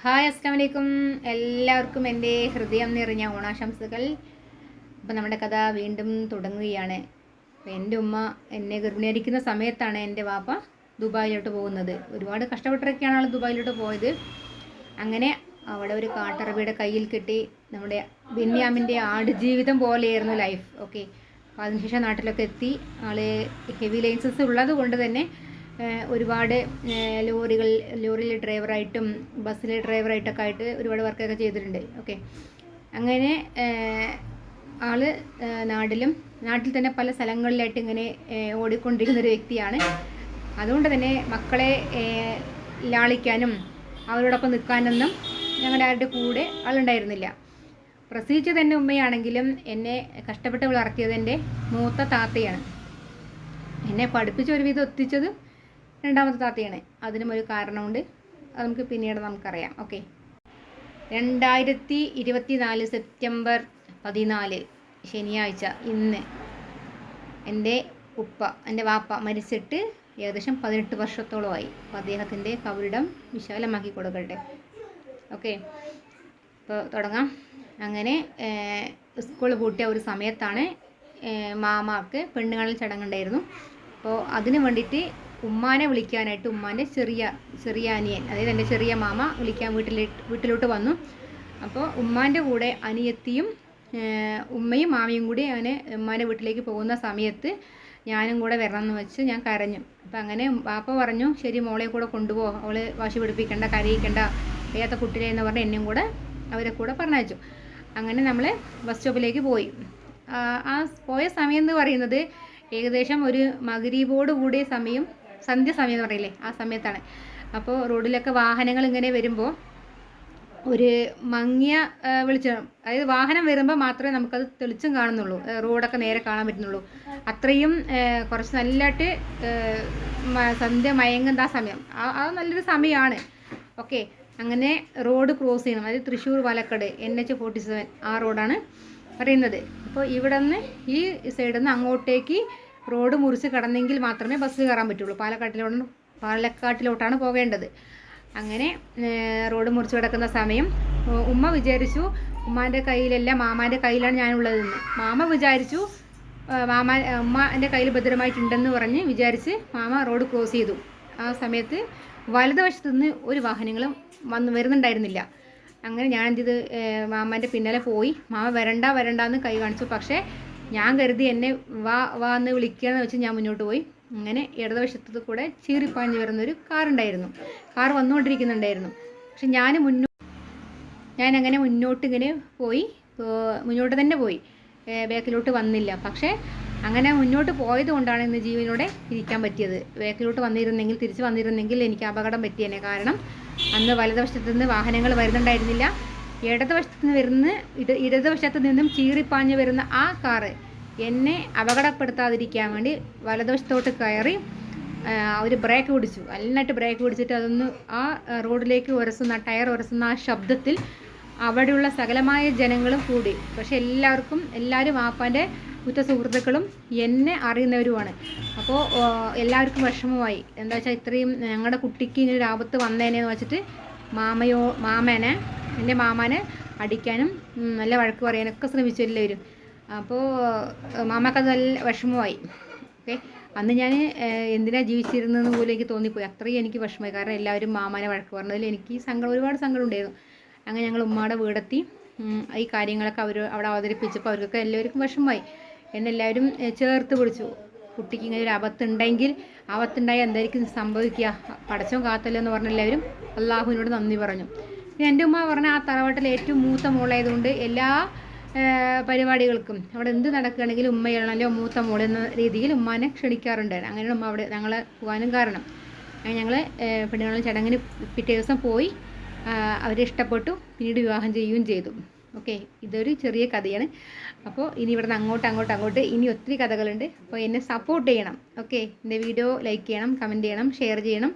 Hi അസ്സാം വലൈക്കും എല്ലാവർക്കും എന്റെ ഹൃദയം നിറഞ്ഞ ഓണാശംസകൾ. അപ്പോൾ നമ്മുടെ കഥ വീണ്ടും തുടങ്ങുകയാണ്. എന്റെ ഉമ്മ എന്നെ ഗർഭിണിയായിരിക്കുന്ന സമയത്താണ് എന്റെ വാപ്പ ദുബായിലോട്ട് പോകുന്നത്. ഒരുപാട് കഷ്ടപ്പെട്ടൊക്കെയാണ് ആൾ ദുബായിലോട്ട് പോയത്. അങ്ങനെ അവിടെ ഒരു കാട്ടറബിയുടെ കയ്യിൽ കിട്ടി നമ്മുടെ ബെന്യാമിന്റെ ആടുജീവിതം പോലെയായിരുന്നു ലൈഫ് ഓക്കെ അപ്പോൾ അതിനുശേഷം നാട്ടിലൊക്കെ എത്തി. ആൾ ഹെവി ലൈസൻസ് ഉള്ളത് കൊണ്ട് തന്നെ ഒരുപാട് ലോറികൾ ലോറിയിലെ ഡ്രൈവറായിട്ടും ബസ്സിലെ ഡ്രൈവറായിട്ടൊക്കെ ആയിട്ട് ഒരുപാട് വർക്കൊക്കെ ചെയ്തിട്ടുണ്ട്. ഓക്കെ. അങ്ങനെ ആൾ നാട്ടിലും നാട്ടിൽ തന്നെ പല സ്ഥലങ്ങളിലായിട്ട് ഇങ്ങനെ ഓടിക്കൊണ്ടിരിക്കുന്ന ഒരു വ്യക്തിയാണ്. അതുകൊണ്ട് തന്നെ മക്കളെ ലാളിക്കാനും അവരോടൊപ്പം നിൽക്കാനൊന്നും ഞങ്ങളുടെ ആരുടെ കൂടെ ആളുണ്ടായിരുന്നില്ല. പ്രസവിച്ചത് എന്റെ ഉമ്മയാണെങ്കിലും എന്നെ കഷ്ടപ്പെട്ട് വളർത്തിയത് എന്റെ മൂത്ത താത്തയാണ്. എന്നെ പഠിപ്പിച്ച് ഒരുവിധം എത്തിച്ചത് രണ്ടാമത്തെ താത്തയാണ്. അതിനും ഒരു കാരണമുണ്ട്. അത് നമുക്ക് പിന്നീട് നമുക്കറിയാം. ഓക്കെ രണ്ടായിരത്തി ഇരുപത്തി നാല് സെപ്റ്റംബർ പതിനാല് ശനിയാഴ്ച ഇന്ന് എന്റെ ഉപ്പ എന്റെ വാപ്പ മരിച്ചിട്ട് ഏകദേശം പതിനെട്ട് വർഷത്തോളമായി. അപ്പോൾ അദ്ദേഹത്തിന്റെ കബറിടം വിശാലമാക്കി കൊടുക്കട്ടെ. ഓക്കെ ഇപ്പോൾ തുടങ്ങാം. അങ്ങനെ സ്കൂൾ പൂട്ടിയ ഒരു സമയത്താണ് മാമാക്ക് പെണ്ണുകാണൽ ചടങ്ങുണ്ടായിരുന്നു. അപ്പോൾ അതിന് വേണ്ടിയിട്ട് ഉമ്മാനെ വിളിക്കാനായിട്ട് ഉമ്മാന്റെ ചെറിയ ചെറിയ അനിയൻ അതായത് എന്റെ ചെറിയ മാമ വിളിക്കാൻ വീട്ടിലെ വീട്ടിലോട്ട് വന്നു. അപ്പോൾ ഉമ്മാന്റെ കൂടെ അനിയത്തിയും ഉമ്മയും മാമയും കൂടി അങ്ങനെ ഉമ്മാന്റെ വീട്ടിലേക്ക് പോകുന്ന സമയത്ത് ഞാനും കൂടെ വരണം എന്ന് വെച്ച് ഞാൻ കരഞ്ഞു. അപ്പം അങ്ങനെ പാപ്പ പറഞ്ഞു ശരി മോളെ കൂടെ കൊണ്ടുപോ അവൾ വാശി പിടിപ്പിക്കേണ്ട കരയിക്കേണ്ട വയ്യാത്ത കുട്ടികളെ എന്ന് പറഞ്ഞ് എന്നെയും കൂടെ അവരെ കൂടെ പറഞ്ഞയച്ചു. അങ്ങനെ നമ്മൾ ബസ് സ്റ്റോപ്പിലേക്ക് പോയി. ആ പോയ സമയം എന്ന് പറയുന്നത് ഏകദേശം ഒരു മകരീബോട് കൂടിയ സമയം സന്ധ്യ സമയം പറയില്ലേ ആ സമയത്താണ്. അപ്പോൾ റോഡിലൊക്കെ വാഹനങ്ങൾ ഇങ്ങനെ വരുമ്പോൾ ഒരു മങ്ങിയ വെളിച്ചം അതായത് വാഹനം വരുമ്പോൾ മാത്രമേ നമുക്കത് തെളിച്ചം കാണുന്നുള്ളൂ. റോഡൊക്കെ നേരെ കാണാൻ പറ്റുന്നുള്ളൂ. അത്രയും കുറച്ച് നല്ലതായിട്ട് സന്ധ്യ മയങ്ങുന്ന ആ സമയം. അത് നല്ലൊരു സമയമാണ് ഓക്കെ അങ്ങനെ റോഡ് ക്രോസ് ചെയ്യണം. അതായത് Thrissur Palakkad N H forty seven ആ റോഡാണ് പറയുന്നത്. അപ്പോൾ ഇവിടെ നിന്ന് ഈ സൈഡിൽ നിന്ന് അങ്ങോട്ടേക്ക് റോഡ് മുറിച്ച് കടന്നെങ്കിൽ മാത്രമേ ബസ് കയറാൻ പറ്റുള്ളൂ. പാലക്കാട്ടിലോട്ട് പാലക്കാട്ടിലോട്ടാണ് പോകേണ്ടത്. അങ്ങനെ റോഡ് മുറിച്ച് കിടക്കുന്ന സമയം ഉമ്മ വിചാരിച്ചു ഉമ്മാന്റെ കയ്യിലല്ല മാമാന്റെ കയ്യിലാണ് ഞാനുള്ളതെന്ന്. മാമ വിചാരിച്ചു മാമ ഉമ്മ എന്റെ കയ്യിൽ ഭദ്രമായിട്ടുണ്ടെന്ന് പറഞ്ഞ് വിചാരിച്ച് മാമ റോഡ് ക്രോസ് ചെയ്തു. ആ സമയത്ത് വലതുവശത്തു നിന്ന് ഒരു വാഹനങ്ങളും വന്ന് വരുന്നുണ്ടായിരുന്നില്ല. അങ്ങനെ ഞാൻ എന്ത് ചെയ്ത് മാമാന്റെ പിന്നാലെ പോയി. മാമ വരണ്ട വരണ്ടെന്ന് കൈ കാണിച്ചു. പക്ഷേ ഞാൻ കരുതി എന്നെ വാ വാ എന്ന് വിളിക്കുകയെന്ന് വെച്ച് ഞാൻ മുന്നോട്ട് പോയി. അങ്ങനെ ഇടതുവശത്തു കൂടെ ചീറിപ്പാഞ്ഞ് വരുന്നൊരു കാറുണ്ടായിരുന്നു കാർ വന്നുകൊണ്ടിരിക്കുന്നുണ്ടായിരുന്നു. പക്ഷെ ഞാൻ മുന്നോ ഞാൻ അങ്ങനെ മുന്നോട്ട് ഇങ്ങനെ പോയി മുന്നോട്ട് തന്നെ പോയി. ബാക്കിലോട്ട് വന്നില്ല. പക്ഷേ അങ്ങനെ മുന്നോട്ട് പോയത് കൊണ്ടാണ് ഇന്ന് ജീവനോടെ ഇരിക്കാൻ പറ്റിയത്. ബാക്കിലോട്ട് വന്നിരുന്നെങ്കിൽ തിരിച്ച് വന്നിരുന്നെങ്കിൽ എനിക്ക് അപകടം പറ്റിയേനെ. കാരണം അന്ന് വലതുവശത്ത് നിന്ന് വാഹനങ്ങൾ വരുന്നുണ്ടായിരുന്നില്ല. ഇടതുവശത്ത് നിന്ന് വരുന്ന ഇട ഇടതുവശത്ത് നിന്നും ചീറിപ്പാഞ്ഞ് വരുന്ന ആ കാറ് എന്നെ അപകടപ്പെടുത്താതിരിക്കാൻ വേണ്ടി വലതുവശത്തോട്ട് കയറി ഒരു ബ്രേക്ക് പിടിച്ചു. നന്നായിട്ട് ബ്രേക്ക് പിടിച്ചിട്ട് അതൊന്ന് ആ റോഡിലേക്ക് ഉരസുന്ന ടയർ ഉരസുന്ന ആ ശബ്ദത്തിൽ അവിടെയുള്ള സകലമായ ജനങ്ങളും കൂടി പക്ഷെ എല്ലാവർക്കും എല്ലാവരും വാപ്പാന്റെ ഉറ്റ സുഹൃത്തുക്കളും എന്നെ അറിയുന്നവരുമാണ്. അപ്പോൾ എല്ലാവർക്കും വിഷമമായി. എന്താ വെച്ചാൽ ഇത്രയും ഞങ്ങളുടെ കുട്ടിക്ക് ഇങ്ങനെ ഒരു ആപത്ത് വന്നേനെന്ന് വെച്ചിട്ട് മാമയോ മാമനെ എന്റെ മാമാനെ അടിക്കാനും നല്ല വഴക്ക് പറയാനൊക്കെ ശ്രമിച്ചു എല്ലാവരും. അപ്പോൾ മാമക്കത് നല്ല വിഷമമായി. ഓക്കെ. അന്ന് ഞാൻ എന്തിനാ ജീവിച്ചിരുന്നതെന്ന് പോലും എനിക്ക് തോന്നിപ്പോയി. അത്രയും എനിക്ക് വിഷമമായി. കാരണം എല്ലാവരും മാമാനെ വഴക്ക് പറഞ്ഞതിൽ എനിക്ക് സങ്കടം ഒരുപാട് സങ്കടം ഉണ്ടായിരുന്നു. അങ്ങനെ ഞങ്ങൾ ഉമ്മയുടെ വീടെത്തി. ഈ കാര്യങ്ങളൊക്കെ അവർ അവിടെ അവതരിപ്പിച്ചപ്പോൾ അവർക്കൊക്കെ എല്ലാവർക്കും വിഷമമായി. എന്നെല്ലാവരും ചേർത്ത് പിടിച്ചു. കുട്ടിക്ക് ഇങ്ങനെ ഒരു ആപത്തുണ്ടെങ്കിൽ ആപത്തുണ്ടായാൽ എന്തായിരിക്കും സംഭവിക്കുക? പടച്ചവും കാത്തല്ലോ എന്ന് പറഞ്ഞ എല്ലാവരും അള്ളാഹുവിനോട് നന്ദി പറഞ്ഞു. പിന്നെ എന്റെ ഉമ്മ പറഞ്ഞ ആ തറവാട്ടിൽ ഏറ്റവും മൂത്ത മോളായതുകൊണ്ട് എല്ലാ പരിപാടികൾക്കും അവിടെ എന്ത് നടക്കുകയാണെങ്കിലും ഉമ്മയാണല്ലോ മൂത്ത മോൾ എന്ന രീതിയിൽ ഉമ്മാനെ ക്ഷണിക്കാറുണ്ട്. അങ്ങനെയാണ് ഉമ്മ അവിടെ ഞങ്ങൾ പോകാനും കാരണം. ഞങ്ങൾ പെണ്ണുങ്ങളും ചടങ്ങിന് പിറ്റേ ദിവസം പോയി അവരെ ഇഷ്ടപ്പെട്ടു. പിന്നീട് വിവാഹം ചെയ്യുകയും ചെയ്തു. ഓക്കെ ഇതൊരു ചെറിയ കഥയാണ്. അപ്പോൾ ഇനി ഇവിടുന്ന് അങ്ങോട്ട് അങ്ങോട്ട് അങ്ങോട്ട് ഇനി ഒത്തിരി കഥകളുണ്ട്. അപ്പോൾ എന്നെ സപ്പോർട്ട് ചെയ്യണം. ഓക്കെ എന്റെ വീഡിയോ ലൈക്ക് ചെയ്യണം കമന്റ് ചെയ്യണം ഷെയർ ചെയ്യണം.